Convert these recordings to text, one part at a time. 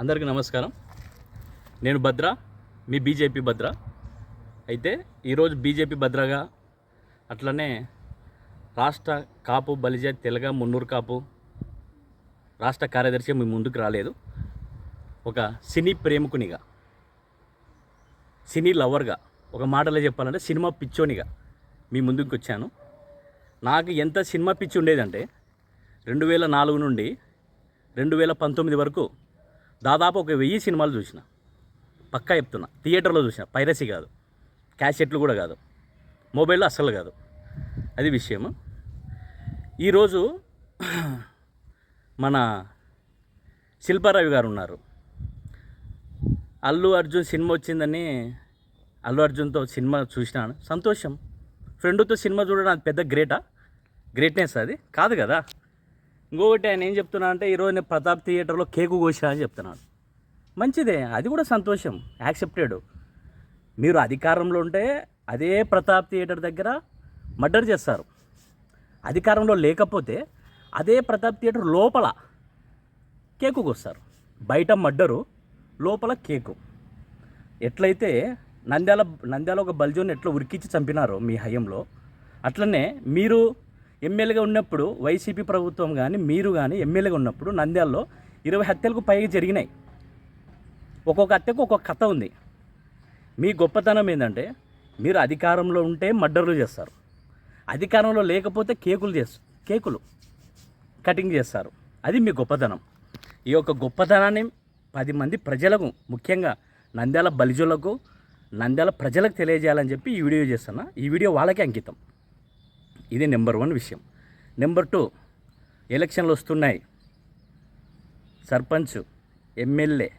అందరికీ నమస్కారం. నేను భద్ర మీ బీజేపీ భద్ర. అయితే ఈరోజు బీజేపీ భద్రగా అట్లనే రాష్ట్ర కాపు బలిజ తెలగ మున్నూరు కాపు రాష్ట్ర కార్యదర్శి మీ ముందుకు రాలేదు. ఒక సినీ ప్రేమికునిగా సినీ లవర్గా ఒక మాటలో చెప్పాలంటే సినిమా పిచ్చోనిగా మీ ముందుకు వచ్చాను. నాకు ఎంత సినిమా పిచ్చి ఉండేదంటే రెండు వేల నాలుగు నుండి రెండు వేల పంతొమ్మిది వరకు దాదాపు ఒక వెయ్యి సినిమాలు చూసిన. పక్కా చెప్తున్నా. థియేటర్లో చూసిన. పైరసీ కాదు. క్యాసెట్లు కూడా కాదు. మొబైల్లో అస్సలు కాదు. అది విషయము ఈరోజు మన శిల్పారావి గారు ఉన్నారు. అల్లు అర్జున్ సినిమా వచ్చిందని అల్లు అర్జున్తో సినిమా చూసినాను. సంతోషం. ఫ్రెండ్తో సినిమా చూడడం అది పెద్ద గ్రేటా? గ్రేట్నెస్ అది. కాదు కదా. ఇంకొకటి ఆయన ఏం చెప్తున్నా అంటే ఈరోజు నేను ప్రతాప్ థియేటర్లో కేకు కోసా అని చెప్తున్నాడు. మంచిదే అది కూడా సంతోషం యాక్సెప్టెడ్. మీరు అధికారంలో ఉంటే అదే ప్రతాప్ థియేటర్ దగ్గర మర్డర్ చేస్తారు. అధికారంలో లేకపోతే అదే ప్రతాప్ థియేటర్ లోపల కేకు కోస్తారు. బయట మర్డరు లోపల కేకు. ఎట్లయితే నంద్యాల నంద్యాల ఒక బల్జోని ఎట్లా ఉరికించి చంపినారో మీ హయంలో అట్లనే మీరు ఎమ్మెల్యేగా ఉన్నప్పుడు వైసీపీ ప్రభుత్వం కానీ మీరు కానీ ఎమ్మెల్యేగా ఉన్నప్పుడు నంద్యాలలో ఇరవై హత్యలకు పైగా జరిగినాయి. ఒక్కొక్క హత్యకు ఒక్కొక్క కథ ఉంది. మీ గొప్పతనం ఏంటంటే మీరు అధికారంలో ఉంటే మర్డర్లు చేస్తారు. అధికారంలో లేకపోతే కేకులు చేస్తారు కేకులు కటింగ్ చేస్తారు. అది మీ గొప్పతనం. ఈ యొక్క గొప్పతనాన్ని పది మంది ప్రజలకు ముఖ్యంగా నంద్యాల బలిజులకు నంద్యాల ప్రజలకు తెలియజేయాలని చెప్పి ఈ వీడియో చేస్తున్నా. ఈ వీడియో వాళ్ళకే అంకితం. ఇది నెంబర్ వన్ విషయం. నెంబర్ టూ ఎలక్షన్లు వస్తున్నాయి. సర్పంచ్ ఎమ్మెల్యే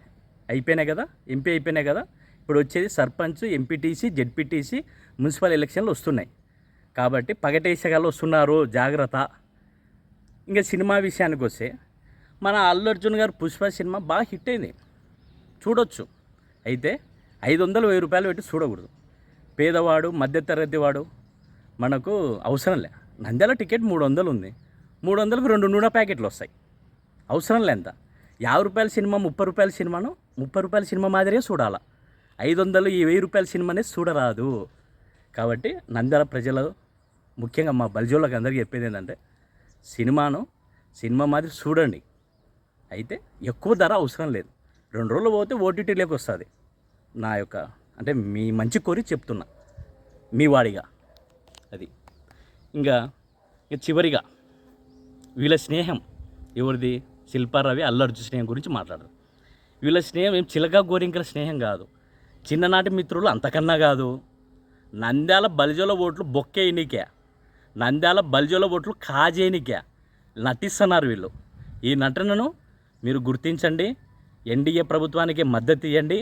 అయిపోయినాయి కదా ఎంపీ అయిపోయినాయి కదా ఇప్పుడు వచ్చేది సర్పంచ్ ఎంపీటీసీ జెడ్పీటీసీ మున్సిపల్ ఎలక్షన్లు వస్తున్నాయి. కాబట్టి పగటేసగాళ్ళు వస్తున్నారు జాగ్రత్త. ఇంకా సినిమా విషయానికి వస్తే మన అల్లు అర్జున్ గారు పుష్ప సినిమా బాగా హిట్ అయింది. చూడొచ్చు. అయితే ఐదు వందలు వెయ్యి రూపాయలు పెట్టి చూడకూడదు. పేదవాడు మధ్యతరగతి వాడు మనకు అవసరం లే. నంద్యాల టికెట్ మూడు వందలు ఉంది. మూడు వందలకు రెండు నూనె ప్యాకెట్లు వస్తాయి. అవసరం లేంత యాభై రూపాయల సినిమా ముప్పై రూపాయల సినిమాను ముప్పై రూపాయల సినిమా మాదిరే చూడాలా. ఐదు వందలు ఈ వెయ్యి రూపాయల సినిమానే చూడరాదు. కాబట్టి నంద్యాల ప్రజలు ముఖ్యంగా మా బల్జోళ్ళకి అందరికీ చెప్పేది ఏంటంటే సినిమాను సినిమా మాదిరి చూడండి. అయితే ఎక్కువ ధర అవసరం లేదు. రెండు రోజులు పోతే ఓటీటీలోకి వస్తుంది నా యొక్క అంటే మీ మంచి కోరి చెప్తున్నా. మీ వాడిగా. ఇంకా ఇక చివరిగా వీళ్ళ స్నేహం ఎవరిది? శిల్పారావి అల్లర్జు స్నేహం గురించి మాట్లాడరు. వీళ్ళ స్నేహం ఏం చిలక గోరింకల స్నేహం కాదు. చిన్ననాటి మిత్రులు అంతకన్నా కాదు. నంద్యాల బలిజోల ఓట్లు బొక్కేయనికే నంద్యాల బలిజోల ఓట్లు కాజేయనికే నటిస్తున్నారు వీళ్ళు. ఈ నటనను మీరు గుర్తించండి. ఎన్డీఏ ప్రభుత్వానికి మద్దతు ఇవ్వండి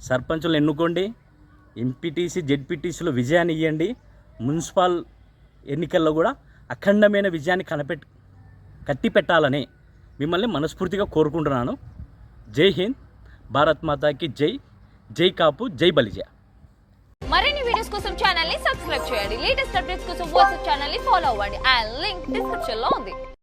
సర్పంచులు ఎన్నుకోండి. ఎంపీటీసీ జెడ్పీటీసీలో విజయాన్ని ఇవ్వండి మున్సిపల్ ఎన్నికల్లో కూడా అఖండమైన విజయాన్ని కనపెట్ కట్టి పెట్టాలని మిమ్మల్ని మనస్ఫూర్తిగా కోరుకుంటున్నాను. జై హింద్ భారత్ మాతాకి జై జై కాపు జై బలిజ. మరిన్ని వీడియోస్ కోసం ఛానల్ని సబ్స్క్రైబ్ చేయండి. లేటెస్ట్ అప్డేట్స్ కోసం వాట్సాప్ ఛానల్ని ఫాలో అవ్వండి. ఆ లింక్ డిస్క్రిప్షన్లో ఉంది.